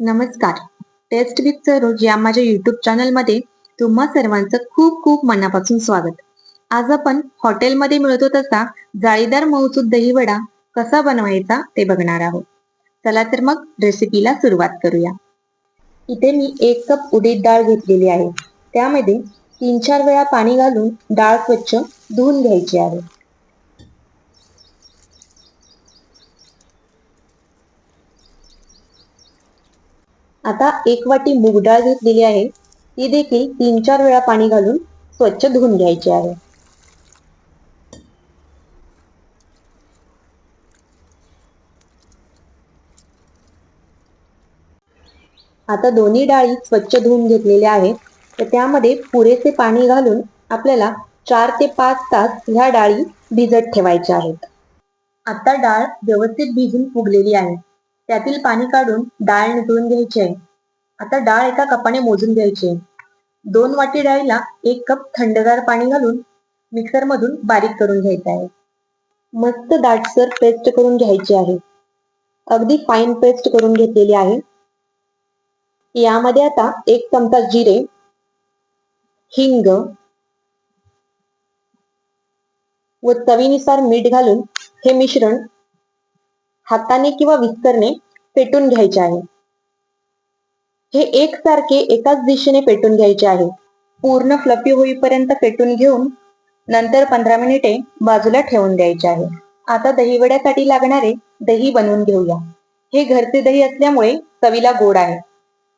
नमस्कार. Taste with Saroj या माझ्या युट्यूब चॅनलमध्ये तुम्हा सर्वांचं खूप खूप मनापासून स्वागत. आज आपण हॉटेलमध्ये मिळतो तसा जाळीदार मऊसूद दहीवडा कसा बनवायचा ते बघणार आहोत. चला तर मग रेसिपीला सुरुवात करूया. इथे मी एक कप उडीद डाळ घेतलेली आहे. त्यामध्ये तीन चार वेळा पाणी घालून डाळ स्वच्छ धुवून घ्यायची आहे. आता एक वाटी मूग डाळ घेतलेली आहे. ती देखील तीन चार वेळा पाणी घालून स्वच्छ धुवून घ्यायची आहे. आता दोन्ही डाळी स्वच्छ धुवून घेतलेल्या आहेत. तर त्यामध्ये पुरेसे पाणी घालून आपल्याला चार ते पाच तास ह्या डाळी भिजत ठेवायच्या आहेत. आता डाळ व्यवस्थित भिजून फुगलेली आहे. त्यातील पाणी काढून डाळ नितळून घ्यायची. आहे आता डाळ एका कपाने मोजून घ्यायची. आहे दोन वाटी डाळीला एक कप थंडगार पाणी घालून मिक्सर मधून बारीक करून घ्यायचं आहे. मस्त दाटसर पेस्ट करून घ्यायची आहे. अगदी फाईन पेस्ट करून घेतलेली आहे. यामध्ये आता एक चमचा जिरे हिंग व चवीनुसार मीठ घालून हे मिश्रण हाताने किंवा विस्करने पेटून घ्यायचे आहे. हे एकसारखे एकाच दिशेने पेटून घ्यायचे आहे. पूर्ण फ्लफी होईपर्यंत पेटून घेऊन नंतर पंधरा मिनिटे बाजूला ठेवून द्यायचे आहे. आता दहीवड्यासाठी लागणारे दही बनवून घेऊया. हे घरचे दही असल्यामुळे चवीला गोड आहे.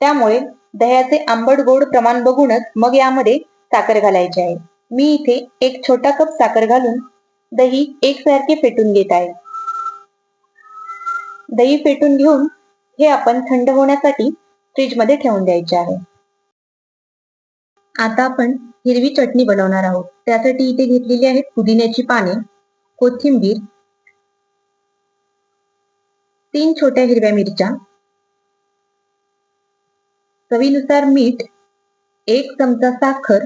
त्यामुळे दह्याचे आंबट गोड प्रमाण बघूनच मग यामध्ये साखर घालायची आहे. मी इथे एक छोटा कप साखर घालून दही एकसारखे फेटून घेत आहे. दही फेटून घेऊन हे आपण थंड होण्यासाठी फ्रीजमध्ये ठेवून द्यायचे आहे. आता आपण हिरवी चटणी बनवणार आहोत. त्यासाठी इथे घेतलेली आहेत पुदिन्याची पाने कोथिंबीर तीन छोट्या हिरव्या मिरच्या चवीनुसार मीठ एक चमचा साखर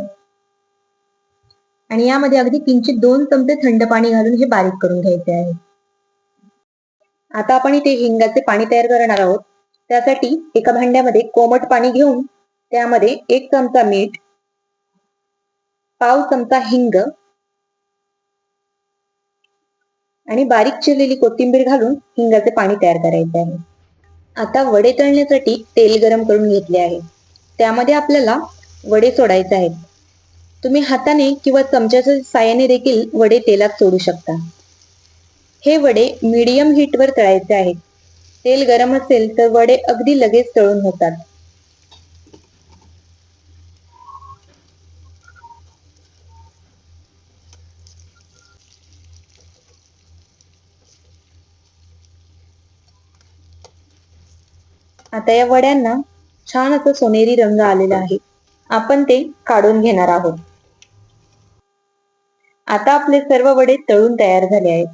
आणि यामध्ये अगदी किंचित दोन चमचे थंड पाणी घालून हे बारीक करून घ्यायचे आहे. आता आपण इथे हिंगाचे पाणी तयार करणार आहोत. त्यासाठी एका भांड्यामध्ये कोमट पाणी घेऊन त्यामध्ये एक चमचा मीठ पाव चमचा हिंग आणि बारीक चिरलेली कोथिंबीर घालून हिंगाचे पाणी तयार करायचे आहे. आता वडे तळण्यासाठी तेल गरम करून घेतले आहे. त्यामध्ये आपल्याला वडे सोडायचे आहेत. तुम्ही हाताने किंवा चमच्याच्या साह्याने देखील वडे तेलात सोडू शकता. हे वडे मीडियम हीटवर तळायचे आहेत. तेल गरम असेल तर वडे अगदी लगेच तळून होतात. आता या वड्यांना छान असं सोनेरी रंग आलेला आहे. आपण ते काढून घेणार आहोत. आता आपले सर्व वडे तळून तयार झाले आहेत.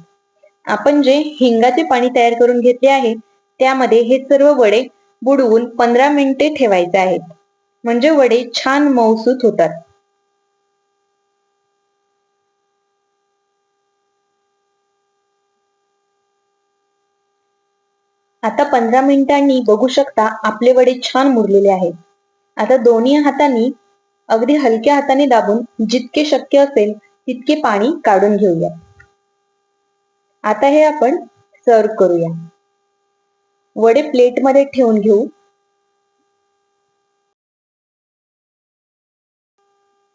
आपण जे हिंगाचे पाणी तयार करून घेतले आहे त्यामध्ये हे सर्व वडे बुडवून पंधरा मिनिटे ठेवायचे आहेत. म्हणजे वडे छान मऊसूत होतात. आता पंधरा मिनिटांनी बघू शकता आपले वडे छान मुरलेले आहेत. आता दोन्ही हातांनी अगदी हलक्या हाताने दाबून जितके शक्य असेल तितके पाणी काढून घेऊया. आता हे आपण सर्व करूया. वडे प्लेटमध्ये ठेवून घेऊ.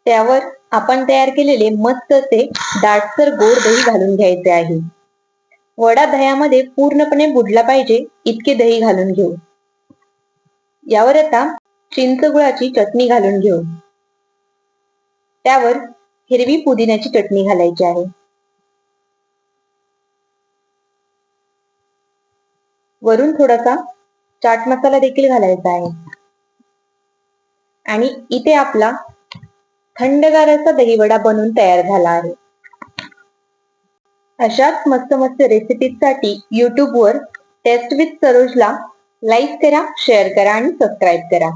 त्यावर आपण तयार केलेले मस्त असे दाटसर गोड दही घालून घ्यायचे आहे. वडा दह्यामध्ये पूर्णपणे बुडला पाहिजे इतके दही घालून घेऊ. यावर आता चिंच गुळाची चटणी घालून घेऊ. त्यावर हिरवी पुदिन्याची चटणी घालायची आहे. वरून थोडासा चाट मसाला देखील घालायचा आहे. आणि इथे आपला थंडगार असा दहीवडा बनून तयार झाला आहे. अशाच मस्त मस्त रेसिपीजसाठी यूट्यूबवर टेस्ट विथ सरोजला लाईक करा शेअर करा आणि सबस्क्राईब करा.